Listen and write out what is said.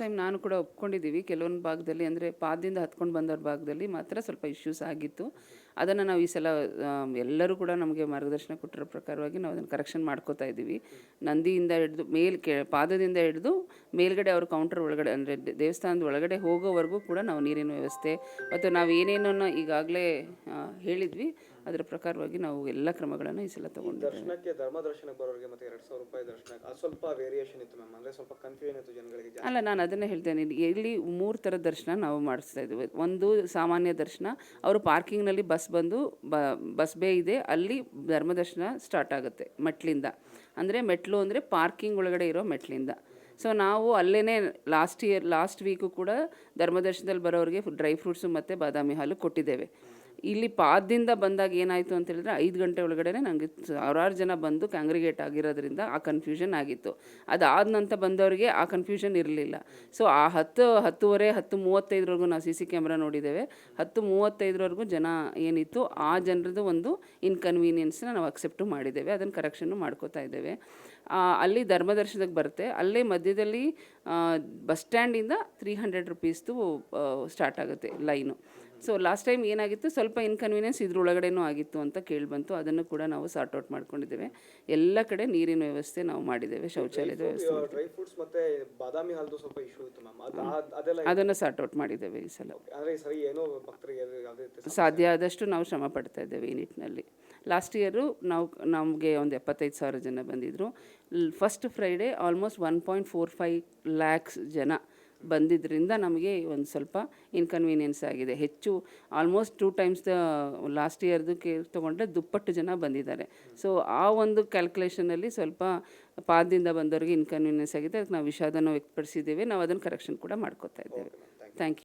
Time ನಾನು ಕೂಡ ಒಪ್ಕೊಂಡಿದ್ದೀವಿ. ಕೆಲವೊಂದು ಭಾಗದಲ್ಲಿ ಅಂದರೆ ಪಾದದಿಂದ ಹತ್ಕೊಂಡು ಬಂದವ್ರ ಭಾಗದಲ್ಲಿ ಮಾತ್ರ ಸ್ವಲ್ಪ ಇಶ್ಯೂಸ್ ಆಗಿತ್ತು. ಅದನ್ನು ನಾವು ಈ ಸಲ ಎಲ್ಲರೂ ಕೂಡ ನಮಗೆ ಮಾರ್ಗದರ್ಶನ ಕೊಟ್ಟಿರೋ ಪ್ರಕಾರವಾಗಿ ನಾವು ಅದನ್ನು ಕರೆಕ್ಷನ್ ಮಾಡ್ಕೋತಾ ಇದ್ದೀವಿ. ನಂದಿಯಿಂದ ಹಿಡಿದು ಮೇಲ್ ಕೆ, ಪಾದದಿಂದ ಹಿಡಿದು ಮೇಲ್ಗಡೆ ಅವ್ರ ಕೌಂಟರ್ ಒಳಗಡೆ ಅಂದರೆ ದೇವಸ್ಥಾನದ ಒಳಗಡೆ ಹೋಗೋವರೆಗೂ ಕೂಡ ನಾವು ನೀರಿನ ವ್ಯವಸ್ಥೆ, ಮತ್ತು ನಾವು ಏನೇನನ್ನು ಈಗಾಗಲೇ ಹೇಳಿದ್ವಿ. ಅದರ ಪ್ರಕಾರವಾಗಿ ನಾವು ಎಲ್ಲ ಕ್ರಮಗಳನ್ನು ಈ ಸಲ ತಗೊಂಡಿದ್ದೇವೆ. ದರ್ಶನಕ್ಕೆ ಧರ್ಮ ದರ್ಶನಕ್ಕೆ ಬರೋರಿಗೆ ಮತ್ತೆ ಎರಡು ಸಾವಿರ ರೂಪಾಯಿ ದರ್ಶನಕ್ಕೆ ಅದು ಸ್ವಲ್ಪ ವೇರಿಯೇಷನ್ ಇತ್ತು ಮ್ಯಾಮ್ ಅಂದರೆ ಸ್ವಲ್ಪ ಕನ್ಫ್ಯೂಷನ್ ಇತ್ತು ಜನಗಳಿಗೆ ಜಾಸ್ತಿ? ಅಲ್ಲ ನಾನು ಅದನ್ನೇ ಹೇಳ್ತೇನೆ. ಇಲ್ಲಿ ಮೂರು ಥರ ದರ್ಶನ ನಾವು ಮಾಡಿಸ್ತಾ ಇದ್ದೀವಿ. ಒಂದು ಸಾಮಾನ್ಯ ದರ್ಶನ ಅವರು ಪಾರ್ಕಿಂಗ್ನಲ್ಲಿ ಬಸ್ ಬಂದು ಬ ಬಸ್ ಬೇ ಇದೆ ಅಲ್ಲಿ ಧರ್ಮ ದರ್ಶನ ಸ್ಟಾರ್ಟ್ ಆಗುತ್ತೆ ಮೆಟ್ಲಿಂದ. ಅಂದರೆ ಮೆಟ್ಲು ಅಂದರೆ ಪಾರ್ಕಿಂಗ್ ಒಳಗಡೆ ಇರೋ ಮೆಟ್ಲಿಂದ. ಸೊ ನಾವು ಅಲ್ಲೇ ಲಾಸ್ಟ್ ಇಯರ್ ಲಾಸ್ಟ್ ವೀಕು ಕೂಡ ಧರ್ಮದರ್ಶನದಲ್ಲಿ ಬರೋರಿಗೆ ಡ್ರೈ ಫ್ರೂಟ್ಸು ಮತ್ತು ಬಾದಾಮಿ ಹಾಲು ಕೊಟ್ಟಿದ್ದೇವೆ. ಇಲ್ಲಿ ಪಾದದಿಂದ ಬಂದಾಗ ಏನಾಯಿತು ಅಂತ ಹೇಳಿದ್ರೆ ಐದು ಗಂಟೆ ಒಳಗಡೆ ನನಗೆ ಸಾವಿರಾರು ಜನ ಬಂದು ಕ್ಯಾಂಗ್ರಿಗೇಟ್ ಆಗಿರೋದ್ರಿಂದ ಆ ಕನ್ಫ್ಯೂಷನ್ ಆಗಿತ್ತು. ಅದಾದ ನಂತರ ಬಂದವರಿಗೆ ಆ ಕನ್ಫ್ಯೂಷನ್ ಇರಲಿಲ್ಲ. ಸೊ ಆ ಹತ್ತು, ಹತ್ತುವರೆ, ಹತ್ತು ಮೂವತ್ತೈದರವರೆಗೂ ನಾವು ಸಿ ಸಿ ಕ್ಯಾಮ್ರಾ ನೋಡಿದ್ದೇವೆ. ಹತ್ತು ಮೂವತ್ತೈದರವರೆಗೂ ಜನ ಏನಿತ್ತು, ಆ ಜನರದ್ದು ಒಂದು ಇನ್ಕನ್ವೀನಿಯನ್ಸ್ನ ನಾವು ಅಕ್ಸೆಪ್ಟು ಮಾಡಿದ್ದೇವೆ. ಅದನ್ನು ಕರೆಕ್ಷನ್ನು ಮಾಡ್ಕೋತಾ ಇದ್ದೇವೆ. ಅಲ್ಲಿ ಧರ್ಮದರ್ಶನಕ್ಕೆ ಬರುತ್ತೆ. ಅಲ್ಲೇ ಮಧ್ಯದಲ್ಲಿ ಬಸ್ ಸ್ಟ್ಯಾಂಡಿಂದ ತ್ರೀ ಹಂಡ್ರೆಡ್ ರುಪೀಸ್ದು ಸ್ಟಾರ್ಟ್ ಆಗುತ್ತೆ ಲೈನು ಸೊ ಲಾಸ್ಟ್ ಟೈಮ್ ಏನಾಗಿತ್ತು? ಸ್ವಲ್ಪ ಇನ್ಕನ್ವೀನಿಯನ್ಸ್ ಇದ್ರೊಳಗಡೆನೂ ಆಗಿತ್ತು ಅಂತ ಕೇಳಿ ಬಂತು ಅದನ್ನು ಕೂಡ ನಾವು ಸಾರ್ಟ್ ಔಟ್ ಮಾಡ್ಕೊಂಡಿದ್ದೇವೆ. ಎಲ್ಲ ಕಡೆ ನೀರಿನ ವ್ಯವಸ್ಥೆ ನಾವು ಮಾಡಿದ್ದೇವೆ. ಶೌಚಾಲಯದ ವ್ಯವಸ್ಥೆ ಡ್ರೈ ಫ್ರೂಟ್ಸ್ ಮತ್ತೆ ಬಾದಾಮಿ ಹಾಲ್ದು ಸ್ವಲ್ಪ ಇಶ್ಯೂ ಇತ್ತು ಮ್ಯಾಮ್ ಅದು ಅದೆಲ್ಲ ಅದನ್ನು ಸಾರ್ಟ್ ಔಟ್ ಮಾಡಿದ್ದೇವೆ ಈ ಸಲ. ಏನೋ ಸಾಧ್ಯ ಆದಷ್ಟು ನಾವು ಶ್ರಮ ಪಡ್ತಾ ಇದ್ದೇವೆ ಈ ನಿಟ್ಟಿನಲ್ಲಿ. ಲಾಸ್ಟ್ ಇಯರು ನಾವು ನಮಗೆ ಒಂದು ಎಪ್ಪತ್ತೈದು ಸಾವಿರ ಜನ ಬಂದಿದ್ದರು first Friday almost one point four five lakhs ಜನ ಬಂದಿದ್ದರಿಂದ ನಮಗೆ ಒಂದು ಸ್ವಲ್ಪ ಇನ್ಕನ್ವೀನಿಯನ್ಸ್ ಆಗಿದೆ. ಹೆಚ್ಚು almost two times the last ಇಯರ್ದು ಕೇ ತೊಗೊಂಡ್ರೆ ದುಪ್ಪಟ್ಟು ಜನ ಬಂದಿದ್ದಾರೆ. ಸೊ ಆ ಒಂದು ಕ್ಯಾಲ್ಕುಲೇಷನಲ್ಲಿ ಸ್ವಲ್ಪ ಪಾದದಿಂದ ಬಂದವರಿಗೆ ಇನ್ಕನ್ವೀನಿಯನ್ಸ್ ಆಗಿದೆ. ಅದಕ್ಕೆ ನಾವು ವಿಷಾದನ ವ್ಯಕ್ತಪಡಿಸಿದ್ದೇವೆ. ನಾವು ಅದನ್ನು ಕರೆಕ್ಷನ್ ಕೂಡ ಮಾಡ್ಕೋತಾ ಇದ್ದೇವೆ. Thank you